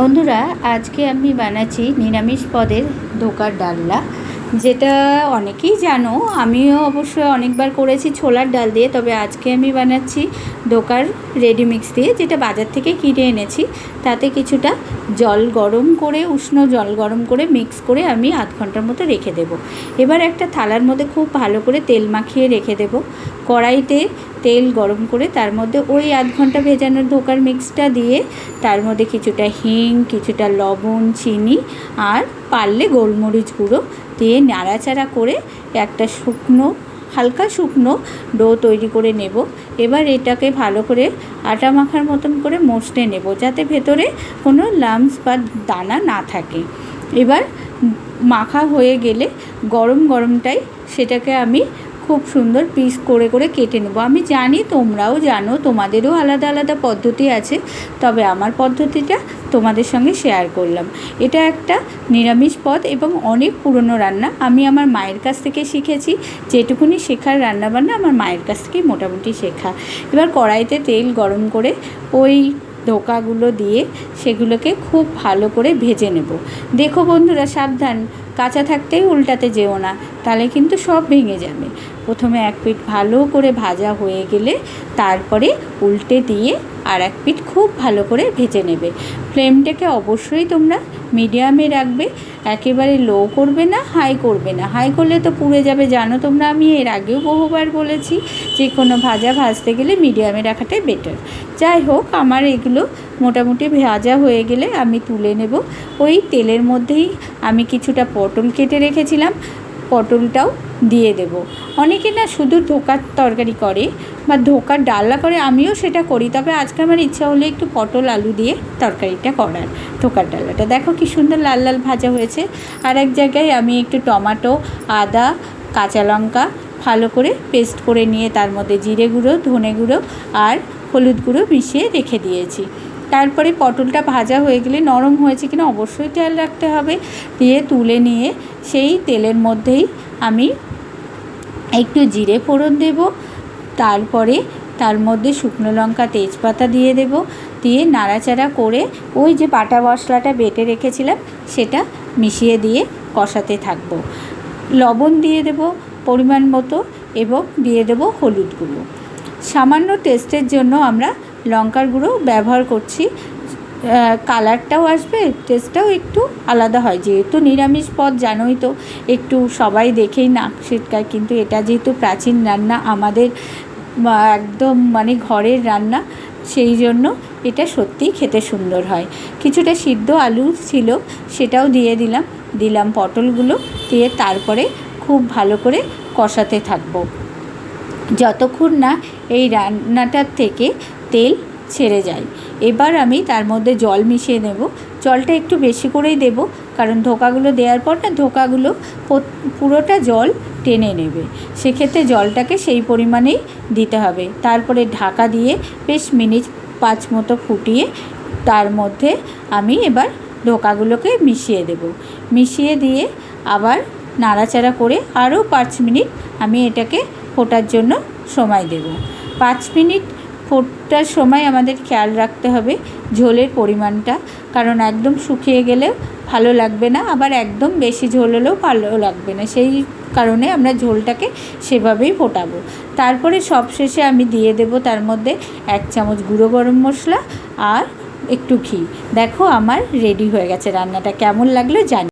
বন্ধুরা, আজকে আমি বানাচ্ছি নিরামিষ পদের ধোকার ডালনা। যেটা অনেকেই জানো, আমিও অবশ্যই অনেকবার করেছি ছোলার ডাল দিয়ে, তবে আজকে আমি বানাচ্ছি দোকার রেডি মিক্স দিয়ে, যেটা বাজার থেকে কিনে এনেছি। তাতে কিছুটা জল গরম করে, উষ্ণ জল গরম করে মিক্স করে আমি আধ ঘণ্টার মতো রেখে দেব। এবার একটা থালার মধ্যে খুব ভালো করে তেল মাখিয়ে রেখে দেব। কড়াইতে তেল গরম করে তার মধ্যে ওই আধ ঘণ্টা ভেজানোর ধোকার মিক্সটা দিয়ে, তার মধ্যে কিছুটা হিং, কিছুটা লবণ, চিনি আর পারলে গোলমরিচ গুঁড়ো দিয়ে নাড়াচাড়া করে একটা শুকনো হালকা শুকনো ডো তৈরি করে নেব। এবার এটাকে ভালো করে আটা মাখার মতন করে মশটে নেব যাতে ভেতরে কোনো লামস বা দানা না থাকে। এবার মাখা হয়ে গেলে গরম গরমটাই সেটাকে আমি খুব সুন্দর পিস করে করে কেটে নেব। আমি জানি তোমরাও জানো, তোমাদেরও আলাদা আলাদা পদ্ধতি আছে, তবে আমার পদ্ধতিটা তোমাদের সঙ্গে শেয়ার করলাম। এটা একটা নিরামিষ পদ এবং অনেক পুরনো রান্না। আমি আমার মায়ের কাছ থেকে শিখেছি, যেটুকুনি শেখার রান্নাবান্না আমার মায়ের কাছ থেকেই মোটামুটি শেখা। এবার কড়াইতে তেল গরম করে ওই ধোকাগুলো দিয়ে সেগুলোকে খুব ভালো করে ভেজে নেব। দেখো বন্ধুরা, সাবধান, কাঁচা থাকতেই উল্টাতে যেও না, তাহলে কিন্তু সব ভেঙে যাবে। প্রথমে এক পিঠ ভালো করে ভাজা হয়ে গেলে তারপরে উল্টে দিয়ে আর এক পিঠ খুব ভালো করে ভেজে নেবে। ফ্লেমটাকে অবশ্যই তোমরা মিডিয়ামে রাখবে। একেবারে লো করবে না হাই করবে না। হাই করলে তো পুড়ে যাবে, জানো তোমরা, আমি এর আগেও বহুবার বলেছি যে কোনো ভাজা ভাজতে গেলে মিডিয়ামে রাখাটাই বেটার যাই হোক, আমার এগুলো মোটামুটি ভাজা হয়ে গেলে আমি তুলে নেব। ওই তেলের মধ্যেই আমি কিছুটা পটল কেটে রেখেছিলাম। পটলটাও দিয়ে দেব। অনেকে না শুধু ধোকার তরকারি করে বা ধোকার ডালনা করে, আমিও সেটা করি। তবে আজকে আমার ইচ্ছা হলো একটু পটল আলু দিয়ে তরকারিটা করার, ধোকার ডালনাটা। দেখো কি সুন্দর লাল লাল ভাজা হয়েছে। আর এক জায়গায় আমি একটু টমাটো, আদা, কাঁচা লঙ্কা ভালো করে পেস্ট করে নিয়ে তার মধ্যে জিরে গুঁড়ো, ধনে গুঁড়ো আর হলুদ গুঁড়ো মিশিয়ে রেখে দিয়েছি। তারপরে পটলটা ভাজা হয়ে গেলে নরম হয়েছে কিনা অবশ্যই খেয়াল রাখতে হবে। দিয়ে তুলে নিয়ে সেই তেলের মধ্যেই আমি একটু জিরে ফোড়ন দেব। তারপরে তার মধ্যে শুকনো লঙ্কা, তেজপাতা দিয়ে দেব। দিয়ে নাড়াচাড়া করে ওই যে বাটা মশলাটা বেটে রেখেছিলাম সেটা মিশিয়ে দিয়ে কষাতে থাকব। লবণ দিয়ে দেব পরিমাণ মতো এবং দিয়ে দেব হলুদ গুঁড়ো। সামান্য টেস্টের জন্য আমরা লঙ্কার গুঁড়ো ব্যবহার করছি। কালারটাও আসবে, টেস্টটাও একটু আলাদা হয়। যেহেতু নিরামিষ পদ, জানোই তো, একটু সবাই দেখেই নাক ছিটকায়। কিন্তু এটা যেহেতু প্রাচীন রান্না, আমাদের একদম মানে ঘরের রান্না, সেই জন্য এটা সত্যিই খেতে সুন্দর হয়। কিছুটা সিদ্ধ আলু ছিল, সেটাও দিয়ে দিলাম। দিলাম পটলগুলো, দিয়ে তারপরে খুব ভালো করে কষাতে থাকব। যতক্ষণ না এই রান্নাটার থেকে তেল ছেড়ে যায়। এবার আমি তার মধ্যে জল মিশিয়ে নেব। জলটা একটু বেশি করেই দেব, কারণ ধোকাগুলো দেওয়ার পর না ধোকাগুলো পুরোটা জল টেনে নেবে। সেক্ষেত্রে জলটাকে সেই পরিমাণেই দিতে হবে। তারপরে ঢাকা দিয়ে বেশ মিনিট পাঁচ মতো ফুটিয়ে তার মধ্যে আমি এবার ধোকাগুলোকে মিশিয়ে দেব। মিশিয়ে দিয়ে আবার নাড়াচাড়া করে আরও পাঁচ মিনিট আমি এটাকে ফোটার জন্য সময় দেব। পাঁচ মিনিট ফোটার সময় আমাদের খেয়াল রাখতে হবে ঝোলের পরিমাণটা। কারণ একদম শুকিয়ে গেলেও ভালো লাগবে না, আবার একদম বেশি ঝোল হলেও ভালো লাগবে না। সেই কারণে আমরা ঝোলটাকে সেভাবেই ফোটাবো। তারপরে সবশেষে আমি দিয়ে দেব তার মধ্যে এক চামচ গুঁড়ো গরম মশলা আর একটু ঘি। দেখো আমার রেডি হয়ে গেছে রান্নাটা। কেমন লাগল জানি